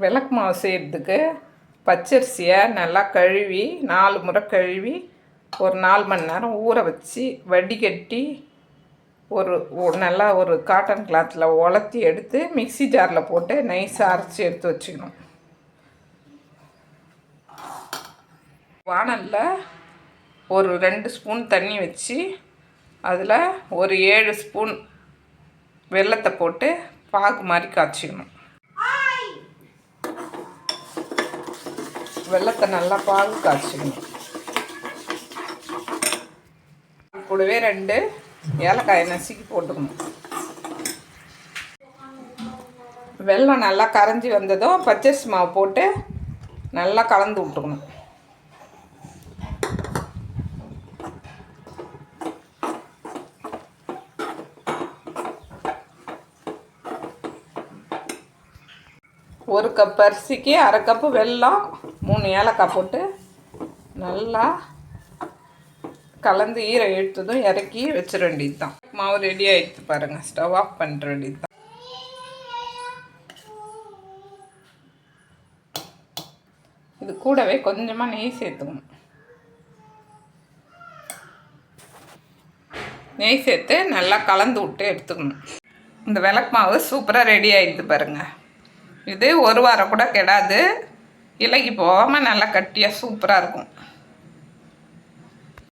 விளக்கு மாவு செய்கிறதுக்கு பச்சரிசியை நல்லா கழுவி நாலு முறை கழுவி ஒரு நாலு மணி நேரம் ஊற வச்சு வடிகட்டி ஒரு நல்லா ஒரு காட்டன் கிளாத்தில் உலர்த்தி எடுத்து மிக்சி ஜாரில் போட்டு நைஸாக அரைச்சி எடுத்து வச்சுக்கணும். வாணலில் ஒரு ரெண்டு ஸ்பூன் தண்ணி வச்சு அதில் ஒரு ஏழு ஸ்பூன் வெல்லத்தை போட்டு பாகு மாதிரி காய்ச்சிக்கணும். வெள்ளத்தை நல்லா பால் காய்ச்சிக்கணும். கூடவே ரெண்டு ஏலக்காயை நசுக்கி போட்டுக்கணும். வெல்லம் நல்லா கரைஞ்சி வந்ததும் பச்சரிசி மாவு போட்டு நல்லா கலந்து விட்டுக்கணும். ஒரு கப் அரிசிக்கு அரை கப்பு வெல்லம் மூணு ஏலக்காய் போட்டு நல்லா கலந்து ஈரை எடுத்ததும் இறக்கி வச்சிட வேண்டியது தான் மாவு ரெடி ஆகிடுச்சு பாருங்கள் ஸ்டவ் ஆஃப் பண்ணுற வேண்டியது தான் இது கூடவே கொஞ்சமாக நெய் சேர்த்துக்கணும். நெய் சேர்த்து நல்லா கலந்து விட்டு எடுத்துக்கணும். இந்த விளக்கு மாவு சூப்பராக ரெடி ஆகிடுது பாருங்கள் இது ஒரு வாரம் கூட கெடாது. இலைக்கு போகாமல் நல்லா கட்டியாக சூப்பராக இருக்கும்.